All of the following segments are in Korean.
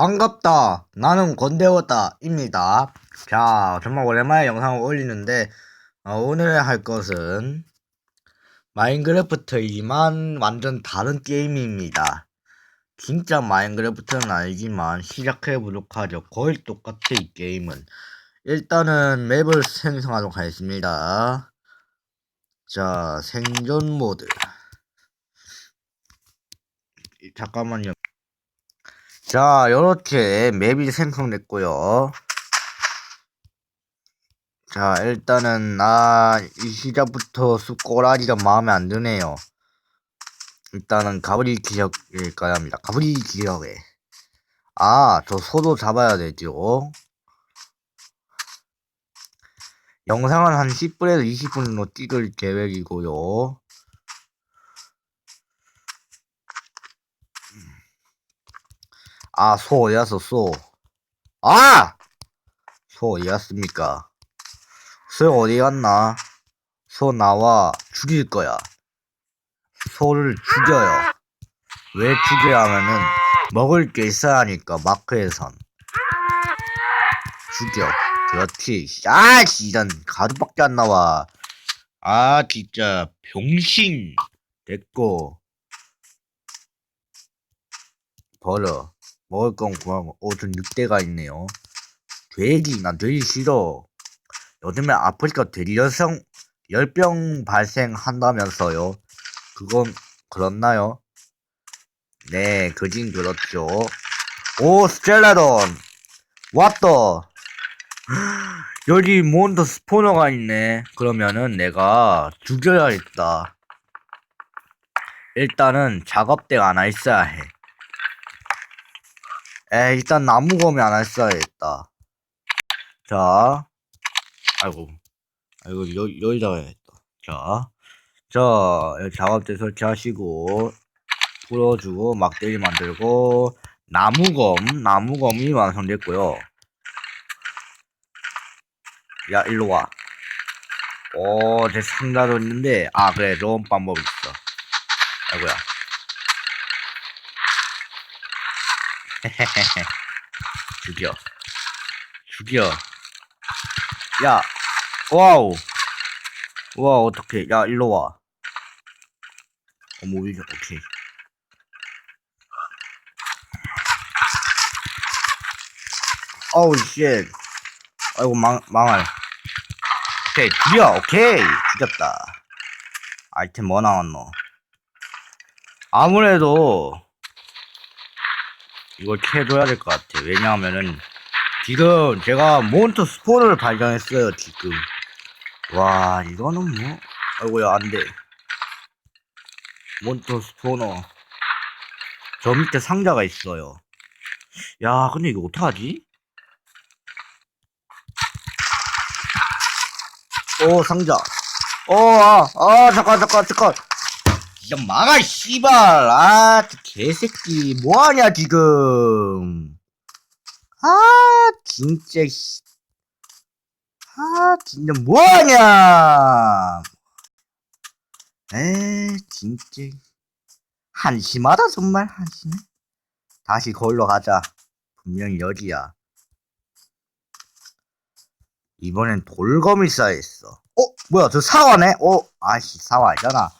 반갑다. 나는 권대호다입니다. 자, 정말 오랜만에 영상을 올리는데 어, 오늘 할 것은 마인크래프트이지만 완전 다른 게임입니다. 진짜 마인크래프트는 아니지만 시작해보도록 하죠. 거의 똑같아 이 게임은. 일단은 맵을 생성하도록 하겠습니다. 자, 생존 모드. 잠깐만요. 자, 이렇게 맵이 생성됐고요. 자, 일단은 나 이 시작부터 쑥꼬라지가 마음에 안 드네요. 일단은 가브리 기억일까야 합니다. 가브리 기억에. 아, 저 소도 잡아야 되죠. 영상은 한 10분에서 20분 정도 찍을 계획이고요. 아, 소 어디 갔어, 소. 아! 소 어디 갔습니까? 소 어디 갔나? 소 나와 죽일 거야. 소를 죽여요. 왜 죽여야 하면은 먹을 게 있어야 하니까 마크에선 죽여. 그렇지. 아, 씨, 이런 가루밖에 안 나와. 아, 진짜 병신. 됐고. 버려. 먹을 건 구하고. 오, 전 늑대가 있네요. 돼지, 난 돼지 싫어. 요즘에 아프리카 돼지 열성, 열병 발생한다면서요. 그건 그렇나요? 네, 그진 그렇죠. 오, 스텔라돈! 왔다! 여기 몬더 스포너가 있네. 그러면은 내가 죽여야겠다. 일단은 작업대가 하나 있어야 해. 에, 일단 나무검이 하나 있어야겠다. 자, 아이고, 아이고, 여, 여기다가 해야겠다. 자, 자, 작업대 설치하시고, 풀어주고, 막대기 만들고, 나무검, 나무검이 완성됐고요. 야, 일로 와. 오, 제 상자도 있는데, 아, 그래, 좋은 방법이 있어. 아이고야. 헤헤헤헤. 죽여. 죽여. 야, 와우. 와, 어떡해. 야, 일로 와. 어머, 이게, 오케이. 어우, 쉣. 아이고, 망, 망할. 오케이, 죽여, 오케이. 죽였다. 아이템 뭐 나왔노? 아무래도, 이걸 캐줘야 될 것 같아. 왜냐하면은, 지금 제가 몬스터 스포를 발견했어요, 지금. 와, 이거는 뭐, 아이고야, 안 돼. 몬스터 스포너. 저 밑에 상자가 있어요. 야, 근데 이거 어떡하지? 오, 상자. 오, 아, 아, 잠깐, 잠깐, 잠깐. 진짜 막아, 씨발. 아, 저 개새끼. 뭐하냐, 지금. 아, 진짜, 씨. 아, 진짜 뭐하냐. 에, 진짜. 한심하다, 정말, 한심해. 다시 거울로 가자. 분명히 여기야. 이번엔 돌검이 쌓여있어. 어? 뭐야, 저 사과네? 어? 아씨, 사과 아니잖아.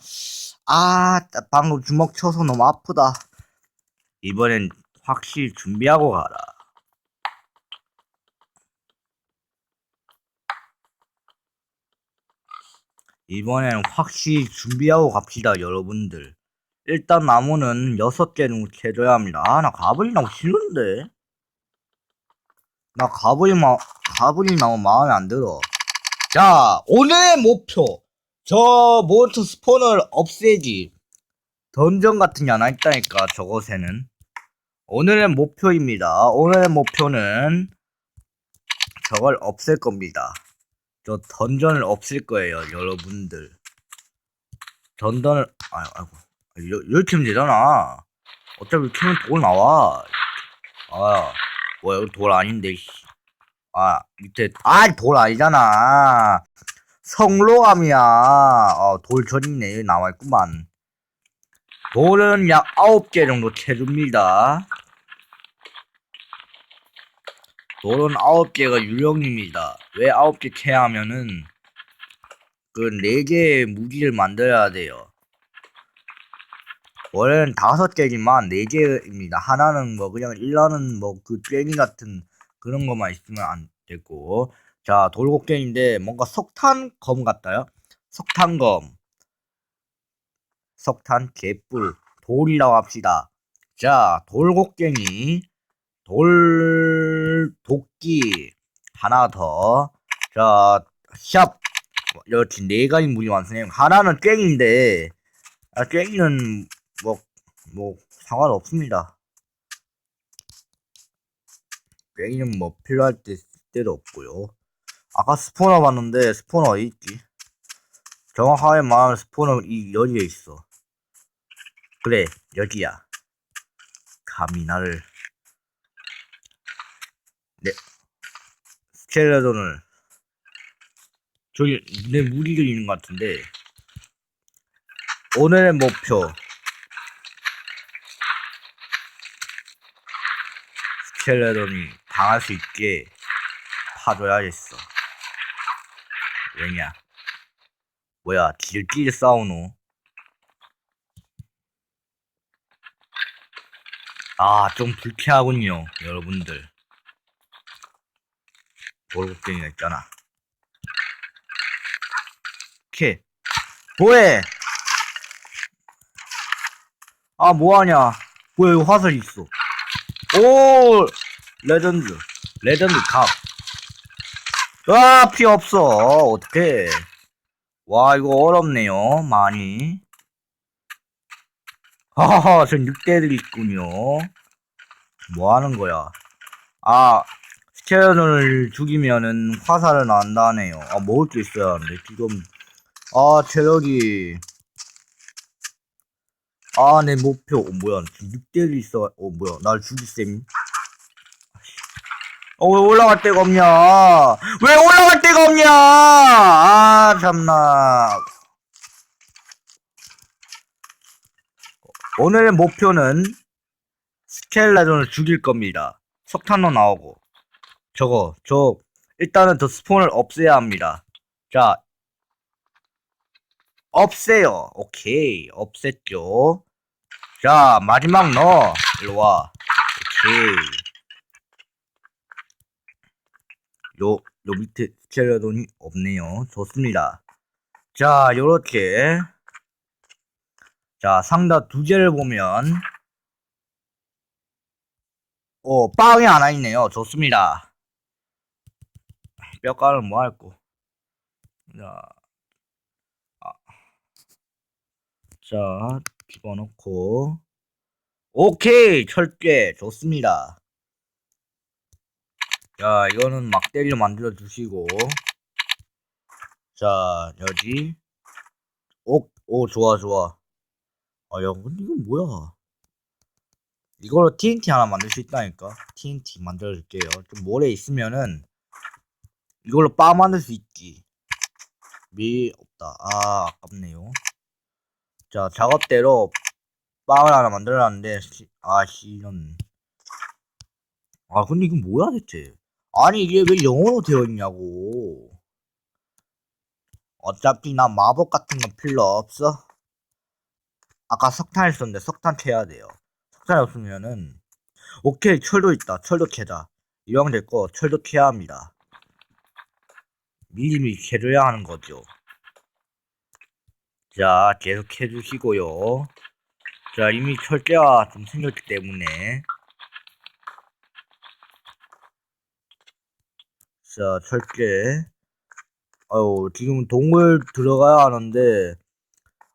아, 나 방금 주먹 쳐서 너무 아프다. 이번엔 확실히 준비하고 가라. 이번엔 확실히 준비하고 갑시다, 여러분들. 일단 나무는 6개는 캐줘야 합니다. 아, 나 가버리 나무 싫은데? 나 가버리 마, 가버리 나무 마음에 안 들어. 자, 오늘의 목표. 저 몬스터 스포너를 없애기. 던전 같은 게 하나 있다니까, 저것에는. 오늘의 목표입니다. 오늘의 목표는 저걸 없앨 겁니다. 저 던전을 없앨 거예요, 여러분들. 던전을, 아유, 아이고. 여- 이렇게 하면 되잖아. 어차피 키면 돌 나와. 아, 뭐야, 이거 돌 아닌데, 씨. 아, 밑에, 아, 돌 아니잖아. 성로암이야. 어, 돌 전이네. 여기 나와 있구만. 돌은 약 9개 정도 채줍니다. 돌은 9개가 유령입니다. 왜 9개 캐야 하면은 그 4개의 무기를 만들어야 돼요. 원래는 5개지만 4개입니다. 하나는 뭐 그냥 일라는 뭐그 괭이 같은 그런 것만 있으면 안 되고 자 돌곡괭인데 뭔가 석탄검 같아요. 석탄검 석탄 개뿔 돌이라고 합시다. 자 돌곡괭이 돌 도끼 하나 더. 자, 샵 이렇게 네 가지 무기 완성해요. 하나는 괭인데 아, 괭이는 뭐 뭐 상관없습니다. 괭이는 뭐 필요할 때쓸 때도 없고요. 아까 스포너 봤는데 스포너 어디 있지? 정확하게 말하면 스포너 이 여기에 있어. 그래 여기야. 감히 나를 네. 스켈레톤을 저기 내 무기가 있는 것 같은데 오늘의 목표 스켈레톤이 당할 수 있게 파줘야겠어 왜냐 뭐야 길끼리 싸우노 아 좀 불쾌하군요 여러분들 돌고갱이가 있잖아. 오케이. 뭐해? 아, 뭐하냐? 뭐야, 여기 화살 있어. 오! 레전드. 레전드 값. 아, 피 없어. 어떡해. 와, 이거 어렵네요. 많이. 하하하, 전 늑대들이 있군요. 뭐 하는 거야? 아, 스켈레톤을 죽이면은 화살을 난다네요. 아, 먹을 게 있어야 하는데, 지금. 아, 체력이. 아, 내 목표. 어, 뭐야. 지금 늑대들이 있어. 어, 뭐야. 날 죽이셈. 어, 왜 올라갈 데가 없냐? 왜 올라갈 데가 없냐? 아, 참나. 오늘의 목표는 스켈레톤을 죽일 겁니다. 석탄도 나오고. 저거, 저, 일단은 저 스폰을 없애야 합니다. 자, 없애요. 오케이, 없앴죠. 자, 마지막 넣어. 일로 와. 오케이. 요, 요 밑에 스켈레톤이 없네요. 좋습니다. 자, 요렇게. 자, 상자 두 개를 보면, 어, 빵이 하나 있네요. 좋습니다. 뼈가는 뭐 할고. 자, 아. 자, 집어넣고. 오케이! 철괴! 좋습니다. 자, 이거는 막대기로 만들어 주시고. 자, 여기. 오, 오, 좋아, 좋아. 아, 야, 근데 이건 뭐야? 이걸로 TNT 하나 만들 수 있다니까. TNT 만들어 줄게요. 좀 모래 있으면은, 이걸로 빵 만들 수 있지. 미, 없다. 아, 아깝네요. 자, 작업대로 빵을 하나 만들어놨는데, 시, 아, 씨, 이런. 아, 근데 이건 뭐야, 대체? 아니, 이게 왜 영어로 되어 있냐고. 어차피 나 마법 같은 건 필요 없어. 아까 석탄 있었는데 석탄 캐야 돼요. 석탄이 없으면은 오케이 철도 있다. 철도 캐자. 이왕 됐고 철도 캐야 합니다. 미리미리 캐줘야 하는 거죠. 자 계속 캐주시고요. 자 이미 철제가 좀 생겼기 때문에 자 철제 아유 지금 동물 들어가야 하는데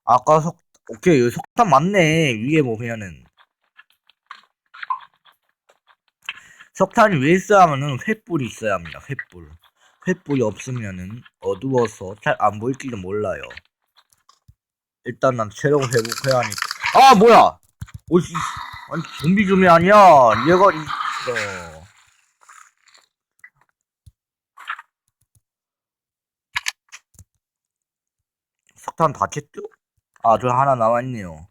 아까 석 오케이 여기 석탄 맞네 위에 보면은. 석탄이 왜 있어야 하면은 횃불이 있어야 합니다 횃불. 횃불이 없으면은 어두워서 잘 안 보일지도 몰라요. 일단 난 체력을 회복해야 하니까 아 뭐야! 오씨. 아니 좀비 좀비 아니야! 얘가 있어 석탄 다 쳤죠? 아, 저 하나 남아있네요.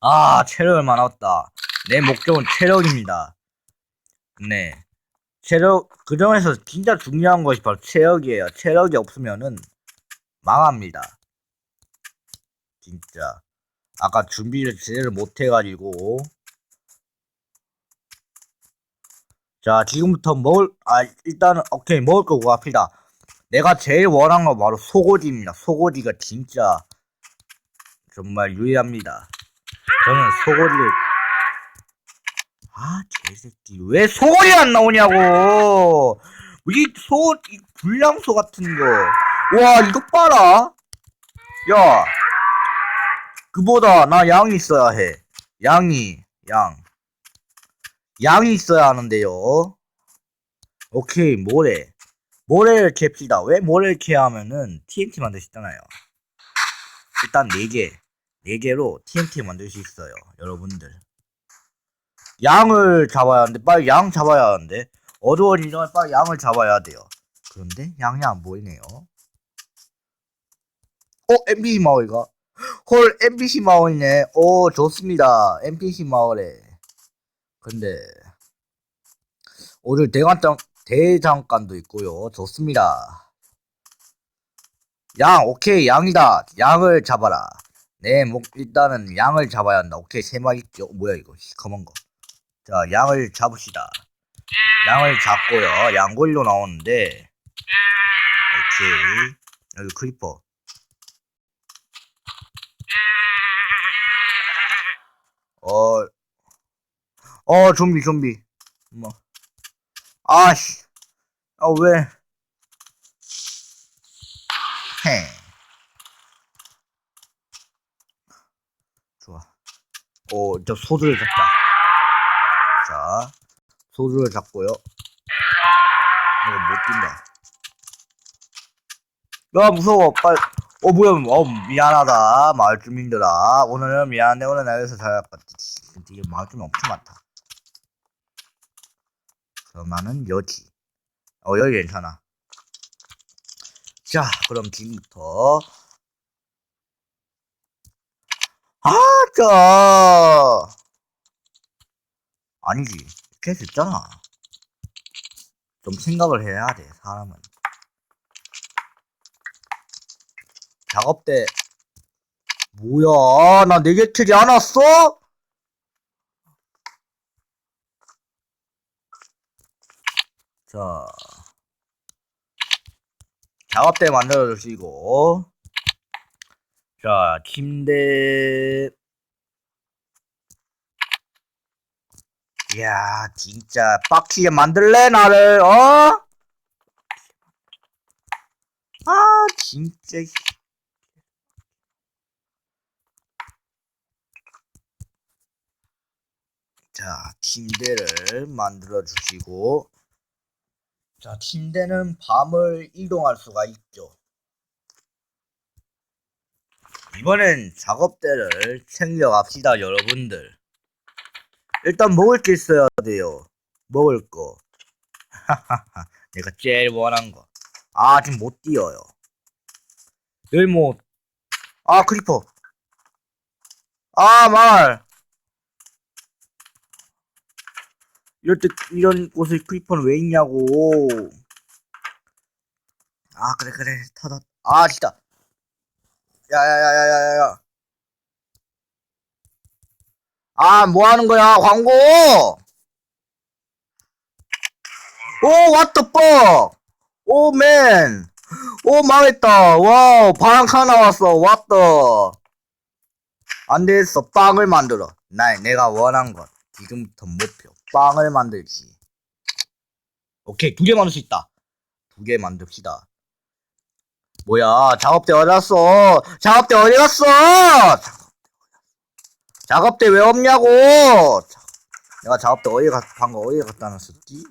아, 체력을 많았다. 내 목적은 체력입니다. 네. 체력, 그 중에서 진짜 중요한 것이 바로 체력이에요. 체력이 없으면은 망합니다. 진짜. 아까 준비를 제대로 못해가지고. 자, 지금부터 먹을, 아, 일단은, 오케이, 먹을 거 구합시다. 내가 제일 원하는 건 바로 소고기입니다. 소고기가 진짜 정말 유리합니다. 저는 소고기를 아 개새끼. 왜 소고기 안 나오냐고. 이소 이 불량소 같은 거와 이거 봐라 야 그보다 나 양이 있어야 해. 양이 양. 양이 있어야 하는데요. 오케이 모래 모래를 캡시다? 왜 모래를 캐야 하면은 TNT 만들 수 있잖아요. 일단 4개 4개로 TNT 만들 수 있어요 여러분들. 양을 잡아야 하는데 빨리 양 잡아야 하는데 어두워지기 전에 빨리 양을 잡아야 돼요. 그런데 양이 안 보이네요. 어 NPC 마을가 헐 NPC 마을이네. 오 좋습니다. NPC 마을에. 근데 오늘 대관장 대장간도 있고요 좋습니다 양 오케이 양이다 양을 잡아라 네, 뭐, 일단은 양을 잡아야 한다. 오케이, 세 마리 있죠. 뭐야, 이거. 시커먼 거. 자, 양을 잡읍시다. 양을 잡고요. 양골로 나오는데. 오케이. 여기 크리퍼. 어, 어, 좀비, 좀비. 뭐. 아씨. 아, 왜. 헤. 좋아. 오, 저 소주를 잡자. 자, 소주를 잡고요. 이거 못 뛴다. 야, 무서워. 빨리. 어, 뭐야. 어, 미안하다. 마을 주민들아. 오늘은 미안한데, 오늘 날에서 잘 갔지. 이게 마을 주민 엄청 많다. 그러면은 여기. 어, 여기 괜찮아. 자, 그럼 지금부터. 아, 저. 아니지. 이렇게 됐잖아. 좀 생각을 해야 돼, 사람은. 작업 때, 뭐야, 나 네 개 틀지 않았어? 자. 작업 때 만들어 주시고. 자, 침대. 이야, 진짜 빡치게 만들래, 나를, 어? 아, 진짜. 자, 침대를 만들어 주시고. 자, 침대는 밤을 이동할 수가 있죠. 이번엔 작업대를 챙겨갑시다, 여러분들. 일단 먹을 게 있어야 돼요. 먹을 거. 내가 제일 원한 거. 아, 지금 못 뛰어요. 여기 뭐, 아, 크리퍼. 아, 말. 이럴 때, 이런 곳에 크리퍼는 왜 있냐고. 아, 그래, 그래. 터졌. 아, 진짜. 야야야야야야. 아, 뭐 하는 거야, 광고! 오, the fuck! 오, 맨! 오, 망했다. 와우, 바람카 나왔어. what the. 안 되겠어. 빵을 만들어. 나, 내가 원한 것. 지금부터 목표. 빵을 만들기. 오케이, 두 개 만들 수 있다. 두 개 만듭시다. 뭐야, 작업대 어디 갔어? 작업대 어디 갔어? 작업대 왜 없냐고! 내가 작업대 어디 갔, 방금 어디 갔다 놨었지?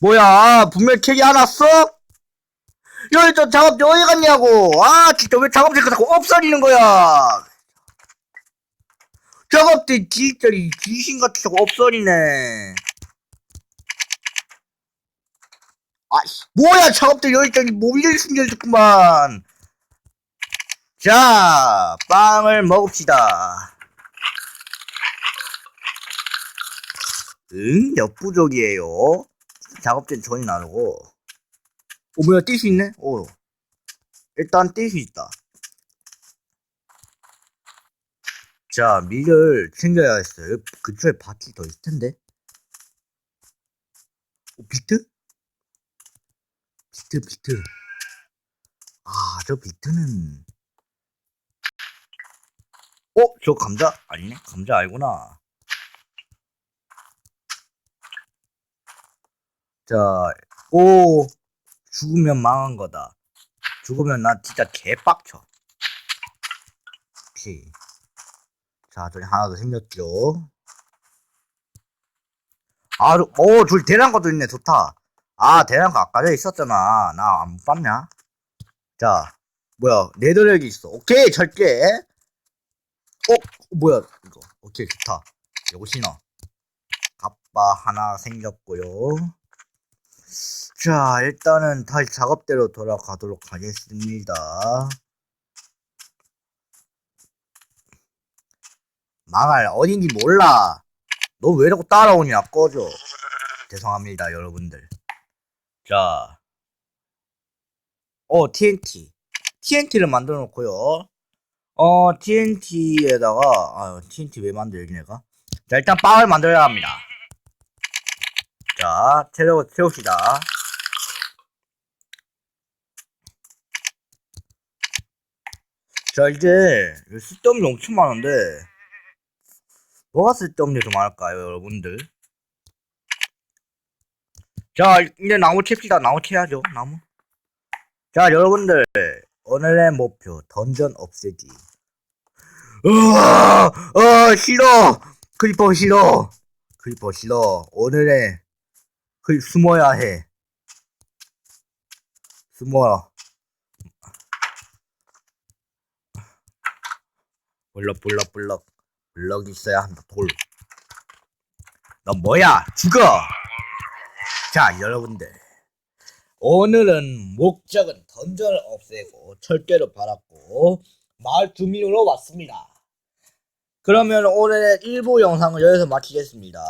뭐야, 분명 책이 안 왔어? 여기 저 작업대 어디 갔냐고! 아, 진짜 왜 작업대가 자꾸 없어지는 거야! 작업대 진짜 이 귀신같이 자꾸 없어지네. 아이씨, 뭐야, 작업대 여기까지 모빌 숨겨졌구만. 자, 빵을 먹읍시다. 응, 역부족이에요. 작업된 전이 나르고. 오, 뭐야, 띠시 있네? 오. 일단 띠시 있다. 자, 밀을 챙겨야겠어요. 근처에 밭이 더 있을 텐데. 오, 비트? 비트, 비트. 아, 저 비트는. 어? 저 감자? 아니네? 감자 알구나. 자, 오, 죽으면 망한 거다. 죽으면 나 진짜 개빡쳐. 오케이. 자, 저기 하나 더 생겼죠. 아, 저- 오, 저기 대량가도 있네. 좋다. 아, 대량가 아까 전에 있었잖아. 나 안 봤냐? 자, 뭐야, 네더렉이 있어. 오케이, 절개. 어, 뭐야, 이거. 오케이, 좋다. 요거 신어. 갑바 하나 생겼고요. 자, 일단은 다시 작업대로 돌아가도록 하겠습니다. 망할 어딘지 몰라. 너왜 이러고 따라오냐? 꺼져. 죄송합니다, 여러분들. 자, 어 TNT, TNT를 만들어 놓고요. 어 TNT에다가 아 TNT 왜 만들지 내가? 자 일단 빵을 만들어야 합니다. 자 채워 채웁시다. 자 이제 쓸데없는 게 엄청 많은데 뭐가 쓸데없는 게 더 많을까요 여러분들? 자 이제 나무 캡시다. 나무 캐야죠 나무. 자 여러분들. 오늘의 목표 던전 없애기. 으아! 어 싫어! 크리퍼 싫어! 크리퍼 싫어. 오늘의 그 숨어야 해. 숨어. 블럭 블럭 블럭 블럭 있어야 한다. 돌. 너 뭐야? 죽어! 자 여러분들. 오늘은 목적은 던전을 없애고 철퇴를 받았고 마을 주민으로 왔습니다. 그러면 오늘의 일부 영상을 여기서 마치겠습니다